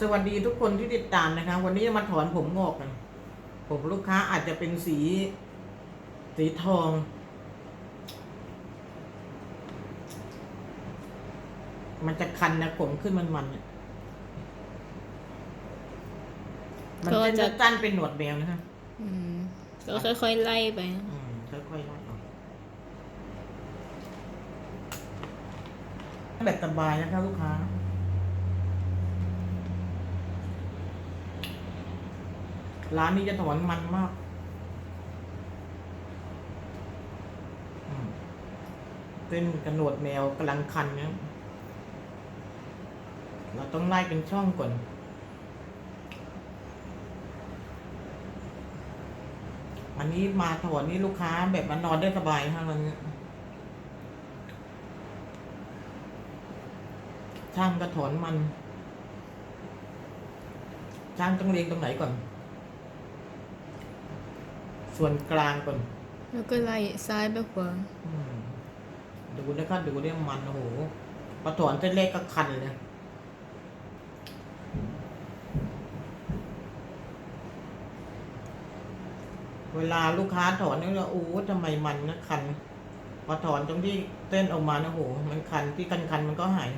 สวัสดีทุกคนที่ติดตามนะคะ วันนี้จะมาถอนผมงอกกันผมลูกค้าอาจจะเป็นสี สีทอง มันจะคันนะผมขึ้นมันมันๆเนี่ยมันก็เป็นจะสั้นๆเป็นหนวดแมวนะคะอืมก็ค่อยๆไล่ไป อืมค่อยๆไล่ออกแบบสบายนะคะ ลูกค้า ร้านนี้จะถอนมันมากเป็นกระหนดแมวกำลังคันเนี่ยเราต้องไล่เป็นช่องก่อน อันนี้มาถอนนี่ลูกค้าแบบมานอนได้สบายฮะมันช่างก็ถอนมัน ช่างต้องเรียงตรงไหนก่อน ส่วนกลางก่อน แล้วก็ไล่ซ้ายไปขวาอืมดูนะครับดูเนี่ยมันโอ้โหพอถอนเส้นเล็กก็คันเลยเวลาลูกค้าถอนเนี่ยโอ้โหทำไมมันนะคันพอถอนตรงที่เส้นออกมานะโห มันคันที่คันคันๆมันก็หาย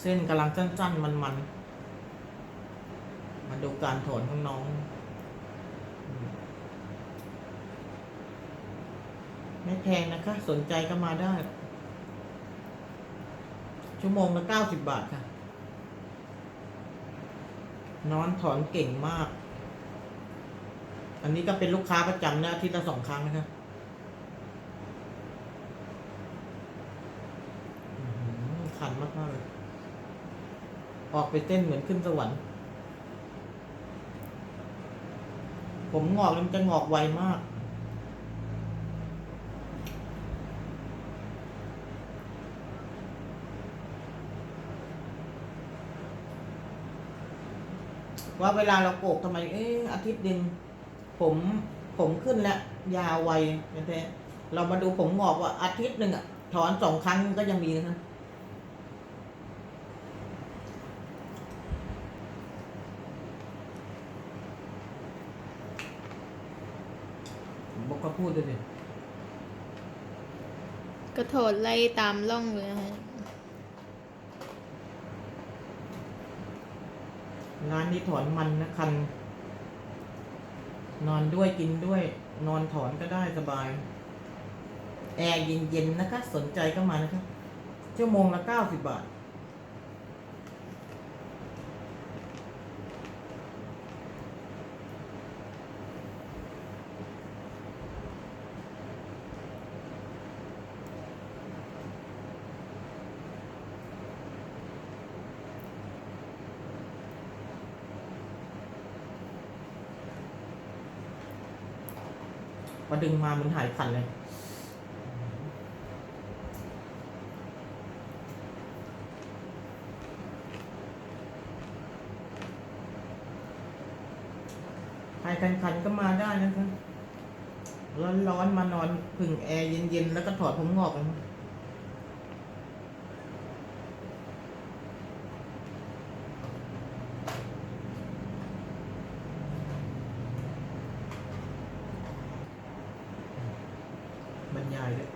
เส้นกำลังสั้นๆมันมันๆมาดูการถอนของน้องอืม ไม่แพงนะคะ สนใจก็มาได้ ชั่วโมงละเก้าสิบบาทค่ะ นอนถอนเก่งมาก อันนี้ก็เป็นลูกค้าประจำนะอาทิตย์ละสองครั้งนะครับขันมากๆเลย ออกไปเต้นเหมือนขึ้นสวรรค์ ผมงอกมันจะงอกไวมาก ว่าเวลาเราโกกทำไม เอ๊ะอาทิตย์หนึ่งผมผมขึ้นแล้ว ยาวไวแท้เรามาดูผมงอกว่าอาทิตย์หนึ่งอะถอนสองครั้งก็ยังมีนะคะบอ กก็พูดด้วยสิก็ถอดไล่ตามร่องเลยนะคะร้านนี้ถอนมันนะคัน นอนด้วยกินด้วย นอนถอนก็ได้สบาย แอร์เย็นๆนะคะ สนใจก็มานะคะ ชั่วโมงละเก้าสิบบาท มาดึงมามันหายคันเลยใครคันๆก็มาได้นะคะร้อนๆมานอนพึ่งแอร์เย็นๆ แล้วก็ถอดผมงอกกันบ รรยายด้วย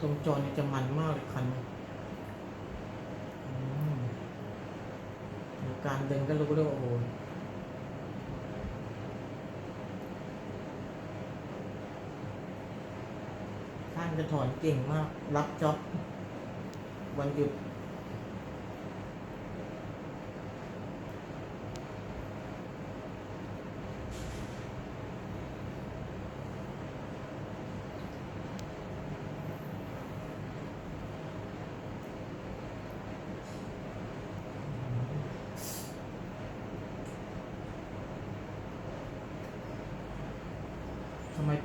ตรงจอนี่จะมันมากเลยคันการดึงก็รู้ด้วยว่าโอ้โหท่านจะถอนเก่งมาก รับจ็อบวันหยุด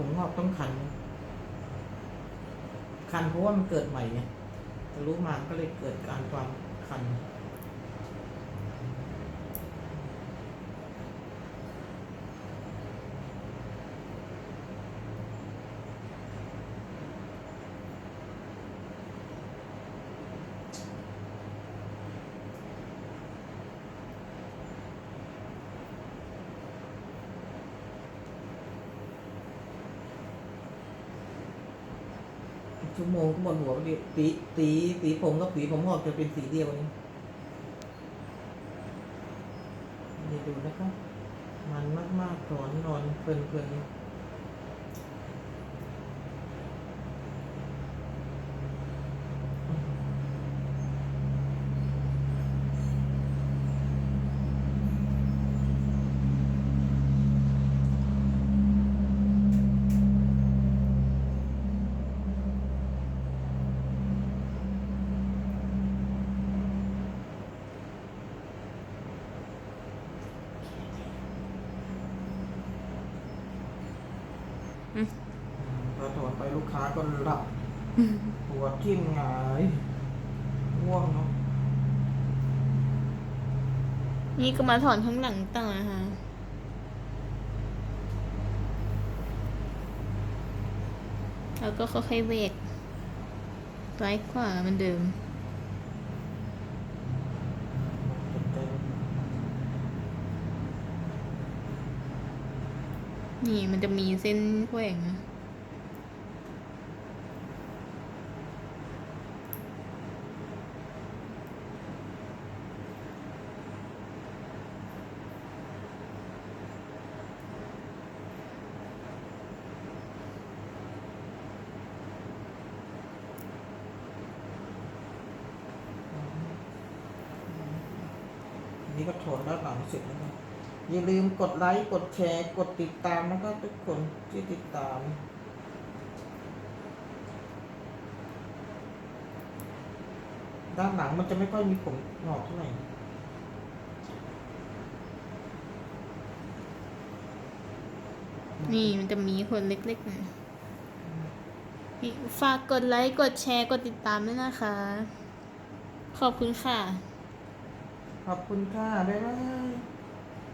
ผมงอกต้องคัน คันเพราะว่ามันเกิดใหม่ไงรู้มาก็เลยเกิดการความคัน ชั่วโมงก็หมดหัวไปดีตีตีตีผมกับสีผมหอกจะเป็นสีเดียวนี่นี่ดูนะคะมันมากๆถอนนอนเพลินๆ ลูกค้าก็หลับปวดทิ่มหงายง่วงเนาะนี่ก็มาถอนข้างหลังต่างนะคะแล้วก็ค่อยๆเวกซ้ายขวาเหมันเดิมเจ็บใจนี่มันจะมีเส้นแหว่งนะ ก็ถอนด้านหลังเสร็จแล้วนะอย่าลืมกดไลค์ กดแชร์ กดติดตามนะครับทุกคนที่ติดตาม ด้านหลังมันจะไม่ค่อยมีผมหงอกเท่าไหร่นี่มันจะมีคนเล็กๆหน่อยนี่ฝากกดไลค์ กดแชร์ กดติดตามด้วยนะคะ ขอบคุณค่ะ ขอบคุณค่ะ บ๊ายบาย